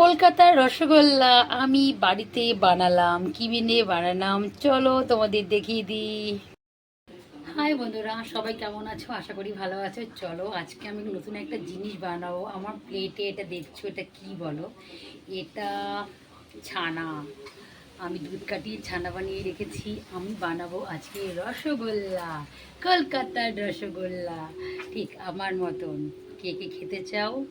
কলকাতার রসগোল্লা আমি বাড়িতে বানালাম, কিবিনে বানালাম। চলো তোমাদের দেখিয়ে দিই। হাই বন্ধুরা, সবাই কেমন আছো? আশা করি ভালো আছো। চলো, আজকে আমি নতুন একটা জিনিস বানাবো। আমার প্লেটে এটা দেখছ, এটা কি বলো? এটা ছানা। আমি দুধ কাটিয়ে ছানা বানিয়ে রেখেছি। আমি বানাবো আজকে রসগোল্লা, কলকাতার রসগোল্লা। ঠিক আমার মতন। কে কে খেতে চাও,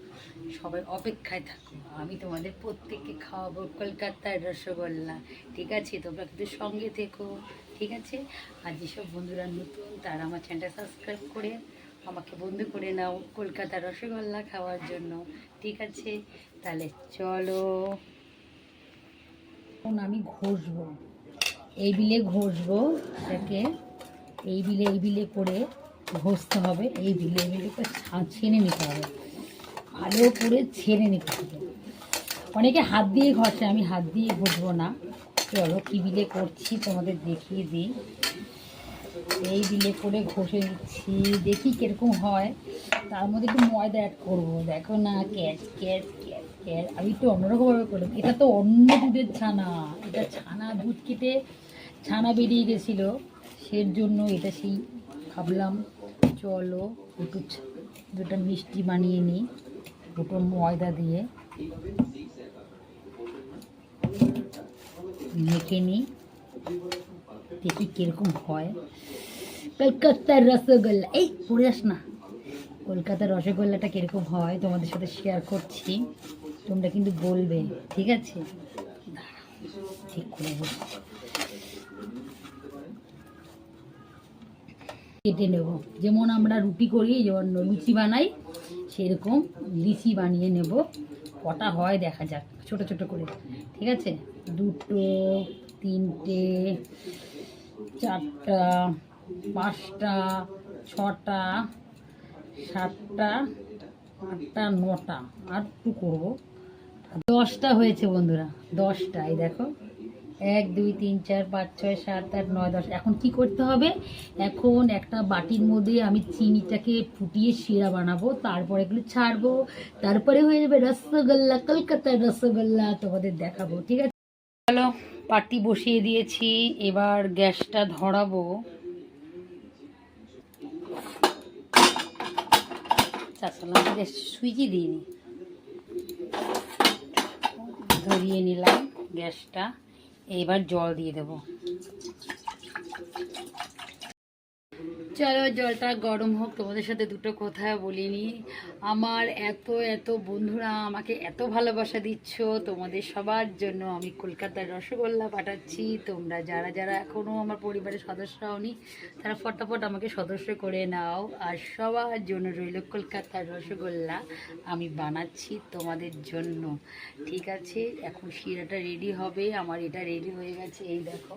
সবাই অপেক্ষায় থাকো। আমি তোমাদের প্রত্যেককে খাওয়াবো কলকাতার রসগোল্লা। ঠিক আছে? তোমরা কিন্তু সঙ্গে থেকো। ঠিক আছে? আর যেসব বন্ধুরা নতুন, তারা আমার চ্যানেলটা সাবস্ক্রাইব করে আমাকে বন্ধু করে নাও কলকাতার রসগোল্লা খাওয়ার জন্য। ঠিক আছে? তাহলে চলো। এখন আমি ঘষবো। এই বিলে ঘষবো, এটাকে। এই বিলে এই বিলে করে ঘষতে হবে, এই বিলে এই বিলে করে ছা- ছেনে নিতে হবে। ভালো করে ছেড়ে নিতে হবে। অনেকে হাত দিয়ে ঘষে, আমি হাত দিয়ে ঘষবো না। চলো কী বিলে করছি তোমাদের দেখিয়ে দিই। এই বিলে করে ঘষে নিচ্ছি, দেখি কীরকম হয়। তার মধ্যে একটু ময়দা অ্যাড করব। দেখো না, ক্যাচ ক্যাচ ক্যাচ ক্যাচ। আমি একটু অন্যরকমভাবে করলাম। এটা তো অন্য দুধের ছানা। এটা ছানা দুধ কেটে ছানা বেরিয়ে গেছিল। সের জন্য এটা সেই ভাবলাম। চলো একটু দুটো মিষ্টি বানিয়ে নিই, দুটো ময়দা দিয়ে। মেখে নিই, দেখি কীরকম হয়। কলকাতার রসগোল্লা, এই পড়ে যাস না। কলকাতার রসগোল্লাটা কীরকম হয় তোমাদের সাথে শেয়ার করছি। তোমরা কিন্তু বলবে, ঠিক আছে? ঠিক করে বলছি। কেটে নেব। যেমন আমরা রুটি করি, যেমন লুচি বানাই, সেরকম লিচি বানিয়ে নেব। কটা হয় দেখা যাক, ছোট ছোট করে। ঠিক আছে? দুটো, তিনটে, চারটা, পাঁচটা, ছটা, সাতটা, আটটা, নটা। আর একটু করব। দশটা হয়েছে বন্ধুরা দশটা এই দেখো। এক, দুই, তিন, চার, পাঁচ, ছয়, সাত, আট, নয়, দশ। এখন কি করতে হবে? এখন একটা বাটির মধ্যে আমি চিনিটাকে ফুটিয়ে শিরা বানাবো, তারপরে এগুলো ছাড়বো, তারপরে হয়ে যাবে রসগোল্লা, কলকাতার রসগোল্লা তোমাদের দেখাবো, ঠিক আছে? চলো পাটি বসিয়ে দিয়েছি, এবার গ্যাসটা ধরাবো। চাষলাম গ্যাস সুইচই ধরিয়ে নিলাম গ্যাসটা। এবার জল দিয়ে দেব। চলো, জলটা গরম হোক, তোমাদের সাথে দুটো কথা বলিনি। আমার এত এত বন্ধুরা আমাকে এত ভালোবাসা দিচ্ছ, তোমাদের সবার জন্য আমি কলকাতার রসগোল্লা পাঠাচ্ছি। তোমরা যারা যারা এখনও আমার পরিবারের সদস্য হওনি, তারা ফটাফট আমাকে সদস্য করে নাও। আর সবার জন্য রইল কলকাতার রসগোল্লা আমি বানাচ্ছি তোমাদের জন্য। ঠিক আছে, এখন শিরাটা রেডি হবে। আমার এটা রেডি হয়ে গেছে, এই দেখো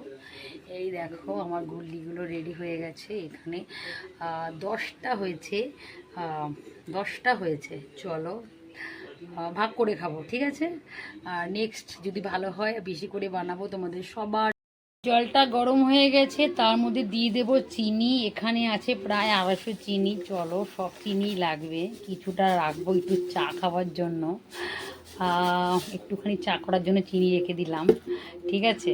এই দেখো, আমার গুল্লিগুলো রেডি হয়ে গেছে এখানে। দশটা হয়েছে দশটা হয়েছে। চলো ভাগ করে খাব, ঠিক আছে? আর নেক্সট যদি ভালো হয়, বেশি করে বানাবো তোমাদের সবার। জলটা গরম হয়ে গেছে, তার মধ্যে দিয়ে দেবো চিনি। এখানে আছে প্রায় আড়াইশো চিনি। চলো, সব চিনি লাগবে। কিছুটা রাখব একটু চা খাওয়ার জন্য। একটুখানি চা করার জন্য চিনি রেখে দিলাম, ঠিক আছে?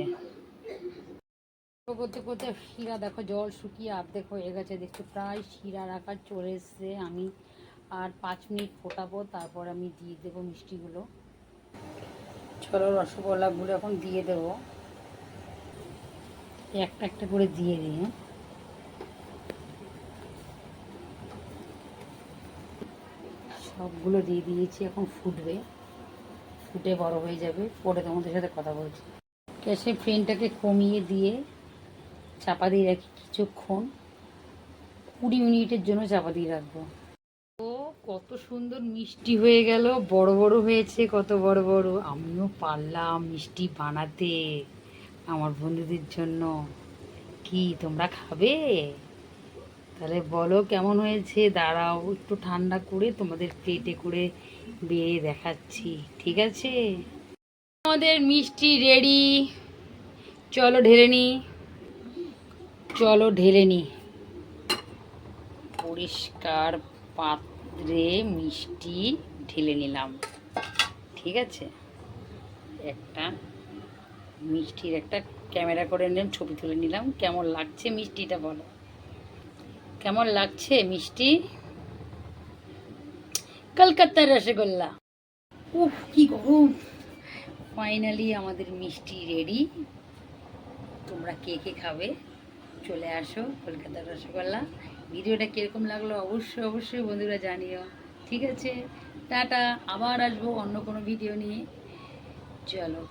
করতে করতে শিরা দেখো, জল শুকিয়ে অর্ধেক হয়ে গেছে। দেখছ, প্রায় শিরা রাখার চলে এসছে আমি। আর পাঁচ মিনিট ফোটাবো, তারপর আমি দিয়ে দেবো মিষ্টিগুলো। চলো রসগোল্লাগুলো এখন দিয়ে দেবো। একটা একটা করে দিয়ে দিই হ্যাঁ। সবগুলো দিয়ে দিয়েছি, এখন ফুটবে। ফুটে বড় হয়ে যাবে, পরে তোমাদের সাথে কথা বলছি। গ্যাসের ফ্লেমটাকে কমিয়ে দিয়ে চাপা দিয়ে রাখি কিছুক্ষণ। কুড়ি মিনিটের জন্য চাপা দিয়ে রাখব। ও, কত সুন্দর মিষ্টি হয়ে গেল। বড় বড় হয়েছে, কত বড় বড়। আমিও পারলাম মিষ্টি বানাতে আমার বন্ধুদের জন্য। কি, তোমরা খাবে? তাহলে বলো কেমন হয়েছে? দাঁড়াও, একটু ঠান্ডা করে তোমাদের প্লেটে করে বেড়ে দেখাচ্ছি, ঠিক আছে? আমাদের মিষ্টি রেডি চলো ঢেলে নিই চলো ঢেলে নিই পরিষ্কার পাত্রে মিষ্টি ঢেলে নিলাম। ঠিক আছে? একটা মিষ্টির একটা ক্যামেরা করে নিলাম, ছবি তুলে নিলাম। কেমন লাগছে মিষ্টিটা বলো? কেমন লাগছে মিষ্টি? কলকাতার রসগোল্লা। উফ, কি গরম! ফাইনালি আমাদের মিষ্টি রেডি তোমরা কে কে খাবে? চলে আসো, কলকাতার রসগোল্লা। ভিডিওটা কীরকম লাগল অবশ্যই অবশ্যই বন্ধুরা জানিও। ঠিক আছে? টাটা, আবার আসব অন্য কোনো ভিডিও নিয়ে। চলো।